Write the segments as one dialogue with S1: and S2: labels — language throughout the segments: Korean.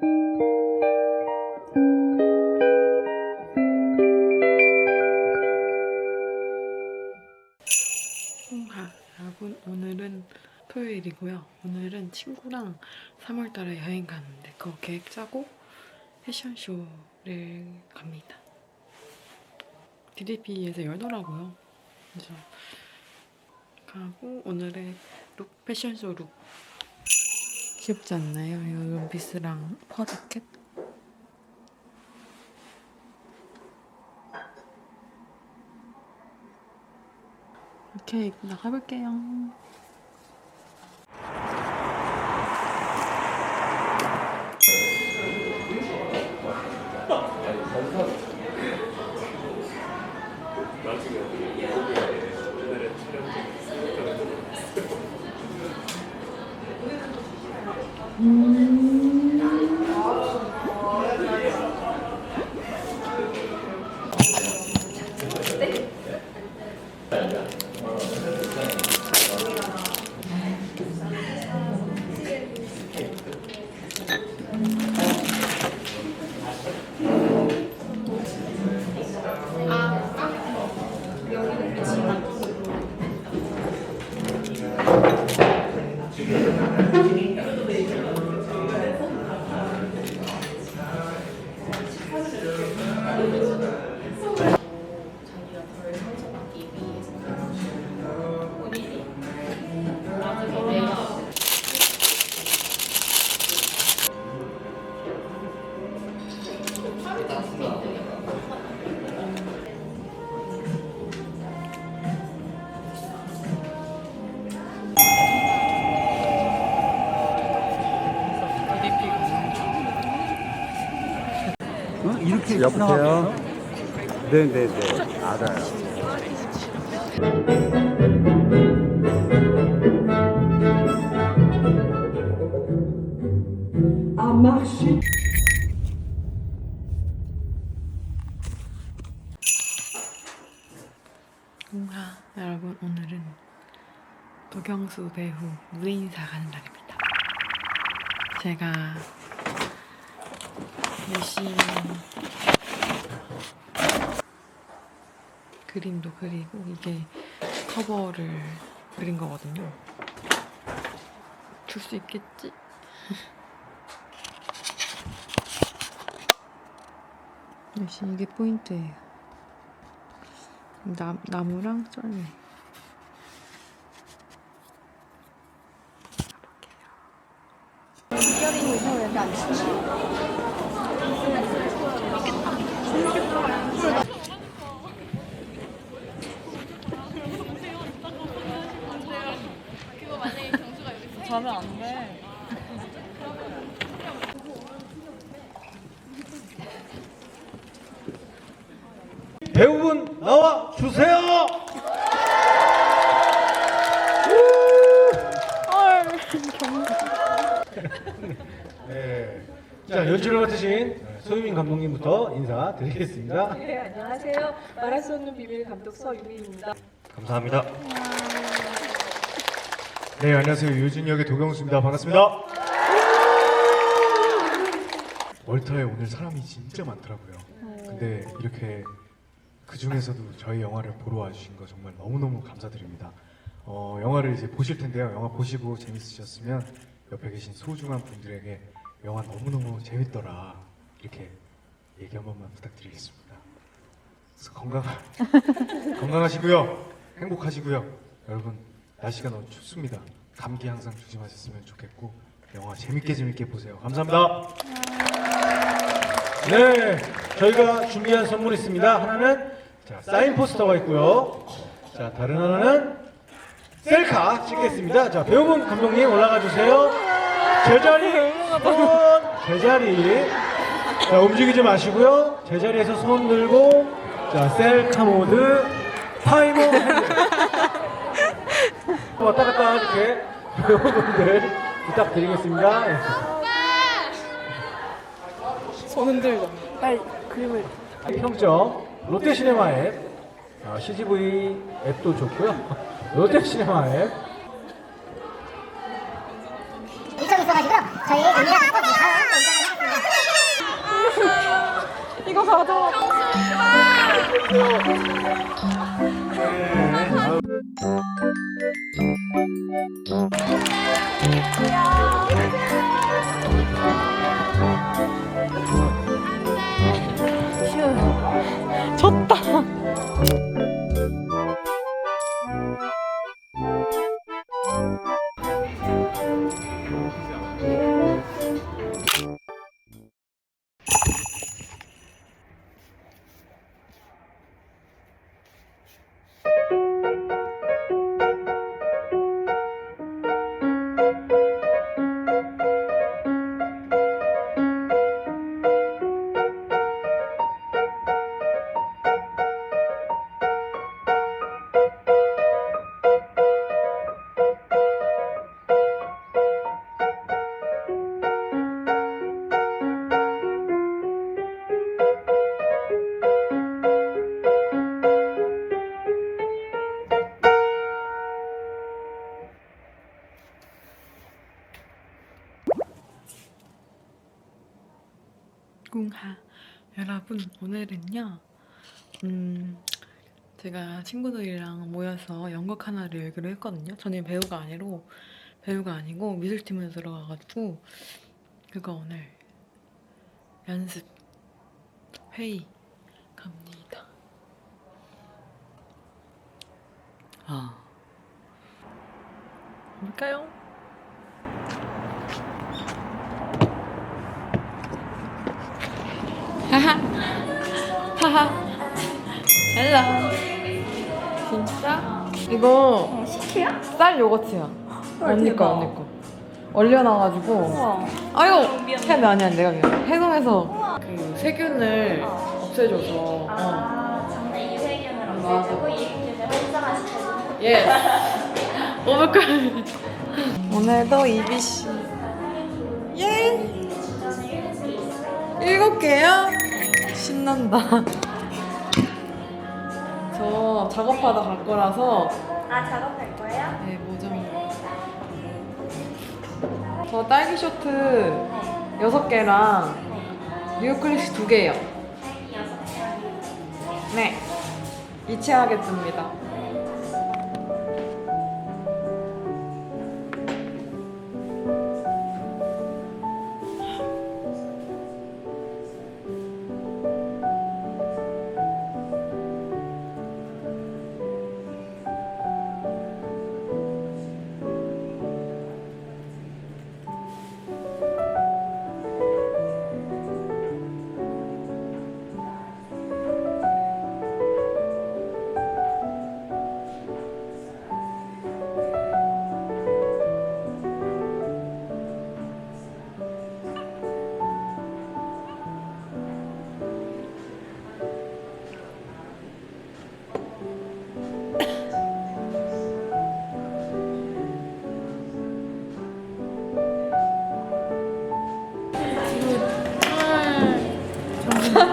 S1: 아, 여러분 오늘은 토요일이고요. 오늘은 친구랑 3월달에 여행 가는데 그거 계획 짜고 패션쇼를 갑니다. DDP에서 열더라고요. 그래서 가고 오늘의 룩 패션쇼 룩 귀엽지 않나요? 이 원피스랑 퍼 자켓 이렇게 입고 나가볼게요.
S2: 어? 이렇게
S3: 여보세요? 네네네 알아요.
S1: 아, 여러분 오늘은 도경수 배우 무대인사 가는 날입니다. 제가 열심히 그림도 그리고 이게 커버를 그린 거거든요. 줄 수 있겠지? 역시 이게 포인트예요. 나, 나무랑 썰매.
S4: 자면 안 돼.
S2: 배우분 나와 주세요. 네. 자 연출을 맡으신 소유민 감독님부터 인사드리겠습니다.
S4: 네, 안녕하세요. 말할 수 없는 비밀 감독 서유미입니다.
S2: 감사합니다. 네 안녕하세요 유진 역의 도경수입니다. 반갑습니다. 월터에 오늘 사람이 진짜 많더라고요. 근데 이렇게 그 중에서도 저희 영화를 보러 와주신 거 정말 너무너무 감사드립니다. 어, 영화를 이제 보실 텐데요. 영화 보시고 재밌으셨으면 옆에 계신 소중한 분들에게 영화 너무너무 재밌더라. 이렇게 얘기 한 번만 부탁드리겠습니다. 건강, 건강하시고요. 행복하시고요. 여러분, 날씨가 너무 춥습니다. 감기 항상 조심하셨으면 좋겠고, 영화 재밌게 재밌게 보세요. 감사합니다. 네, 저희가 준비한 선물이 있습니다. 하나는 자, 사인 포스터가 있고요. 자, 다른 하나는 셀카 찍겠습니다. 자, 배우분 감독님 올라가 주세요. 제자리, 손, 제자리. 자, 움직이지 마시고요. 제자리에서 손 들고, 자, 셀카 모드, 타이머 핸드. 왔다 갔다 이렇게 배우분들 부탁드리겠습니다. 예.
S4: 손 흔들고. 빨리 그림을.
S2: 평점 롯데시네마 앱 어, 아, CGV 앱도 좋고요. 롯데시네마 앱.
S5: 일정 있어가지고 저희 언니랑 꼭 이거
S1: 사줘. 궁하. 여러분 오늘은요 음 제가 친구들이랑 모여서 연극 하나를 열기로 했거든요. 저는 배우가 아니고 배우가 아니고 미술팀에 들어가가지고 그거 오늘 연습 회의 갑니다. 아. 볼까요? 하하. 헬로. 진짜? 이거
S4: 식혜야?
S1: 쌀 요거트야. 언니 거 언니 거. 얼려놔가지고. 아이고 햄이 아니야 내가 그냥 해동해서 그 세균을 없애줘서. 어.
S5: 아, 장내 유해균을. 없애주고 이균을 활성화시켜주는
S1: 예 오버클 오늘도 이비씨. 예. 일곱 개요? 신난다 저 작업하다 갈 거라서
S5: 아 작업할 거예요?
S1: 네, 뭐 좀 저 딸기 쇼트 6개랑 뉴클래시 2개요. 네. 이체하겠습니다.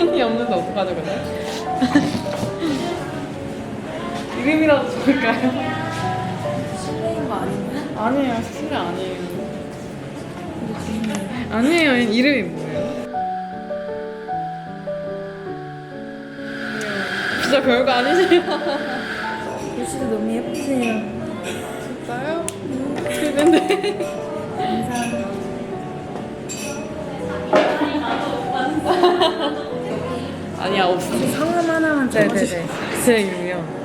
S1: 사인이 없는데 어떡하죠, 근데? 이름이라도 좋을까요? 실례인 거 아니에요? 아니에요, 실례 아니에요. 아니에요, 이름이 뭐예요? 진짜 별거 아니세요?
S5: 글씨도 너무 예쁘세요.
S1: 진짜요? 그랬는데. 아니야 없어.
S5: 성함 하나만
S1: 네네네. 제 이름이요.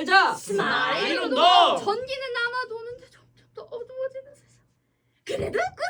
S6: 살자.
S5: 스마일
S6: 운동.
S5: 전기는 남아 도는데 점점 더 어두워지는 세상. 그래도 운동.